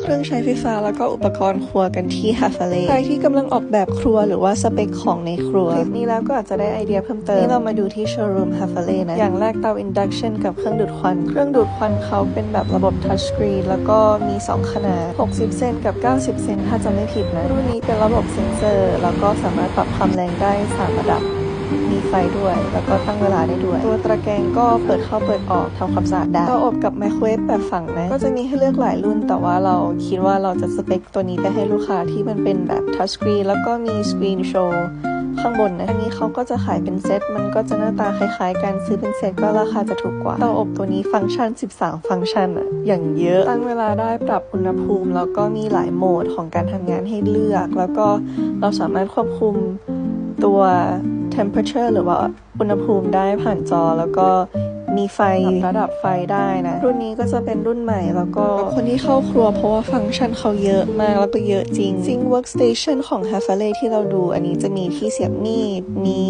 เครื่องใช้ไฟฟ้าแล้วก็อุปกรณ์ครัวกันที่ฮาฟาเล่ใครที่กำลังออกแบบครัวหรือว่าสเปคของในครัวคลิปนี้แล้วก็อาจจะได้ไอเดียเพิ่มเติมนี่เรามาดูที่โชว์รูมฮาฟาเล่นะ อย่างแรกเตา induction กับเครื่องดูดควัน เครื่องดูดควันเขาเป็นแบบระบบ touch screen แล้วก็มี 2 ขนาด 60 เซนกับ 90 เซนถ้าจะไม่ผิดนะ รุ่นนี้เป็นระบบเซ็นเซอร์ แล้วก็สามารถปรับความแรงได้ 3 ระดับ มีไฟด้วย แล้วก็ตั้งเวลาได้ด้วย ตัวตะแกรงก็เปิดเข้าเปิดออกทำความสะอาดได้เตาอบกับไมโครเวฟแบบฝั่งนะก็จะมีให้เลือกหลายรุ่น แต่ว่าเราคิดว่าเราจะสเปคตัวนี้ไปให้ลูกค้าที่มันเป็นแบบทัชสกรีนแล้วก็มีสกรีนโชว์ข้างบนนะอันนี้เขาก็จะขายเป็นเซต มันก็จะหน้าตาคล้ายๆกันซื้อเป็นเซตก็ราคาจะถูกกว่า เตาอบตัวนี้ฟังก์ชัน 13 ฟังก์ชันอะอย่างเยอะ ตั้งเวลาได้ปรับอุณหภูมิ แล้วก็มีหลายโหมดของการทำงานให้เลือก แล้วก็เราสามารถควบคุมตัว temperature หรือว่าอุณหภูมิได้ผ่านจอ แล้วก็ มีไฟระดับไฟได้นะ รุ่นนี้ก็จะเป็นรุ่นใหม่แล้วก็คนที่เข้าครัวเพราะว่าฟังก์ชันเขาเยอะมากแล้วก็เยอะจริงซิง workstation ของ h a f a l e ที่เราดูอันนี้จะมีที่เสียบมีด มี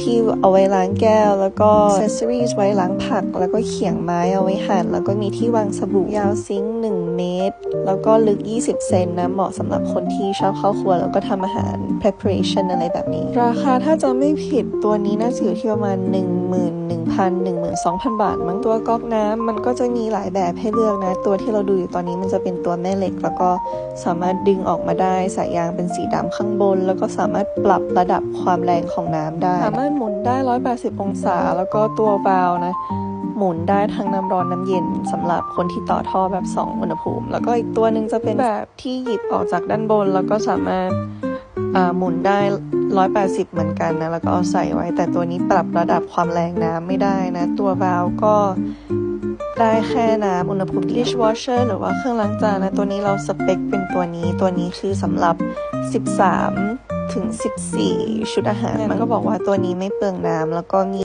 ที่เอาไว้ล้างแก้ว แล้วก็ accessories ไว้ล้างผัก แล้วก็เขียงไม้เอาไว้หั่นแล้วก็มีที่วางสบู่ยาวซิงค์1เมตร แล้วก็ลึก 20 เซนนะ เหมาะสำหรับคนที่ชอบเข้าครัวแล้วก็ทำอาหาร preparation อะไรแบบนี้ ราคาถ้าจะไม่ผิดตัวนี้น่าจะอยู่ที่ประมาณ 11,000 2,000 บาทมั้งตัวก๊อกน้ำมันก็จะมีหลายแบบให้เลือกนะ ตัวที่เราดูอยู่ตอนนี้มันจะเป็นตัวแม่เหล็ก แล้วก็สามารถดึงออกมาได้สายยางเป็นสีดำข้างบน แล้วก็สามารถปรับระดับความแรงของน้ำได้ สามารถหมุนได้ 180 องศา แล้วก็ตัววาล์วนะหมุนได้ทั้งน้ำร้อนน้ำเย็นสำหรับคนที่ต่อท่อแบบ 2 อุณหภูมิ แล้วก็อีกตัวหนึ่งจะเป็นแบบที่หยิบออกจากด้านบน แล้วก็สามารถ หมุนได้ 180 เหมือนกันนะ แล้วก็เอาใส่ไว้ แต่ตัวนี้ปรับระดับความแรงน้ำไม่ได้นะ ตัววาล์วก็ได้แค่น้ำอุณหภูมิ dishwasher หรือว่าเครื่องล้างจานนะ ตัวนี้เราสเปคเป็นตัวนี้ ตัวนี้คือสำหรับ 13 ถึง 14 ชุดอาหาร มันก็บอกว่าตัวนี้ไม่เปลืองน้ำแล้วก็มี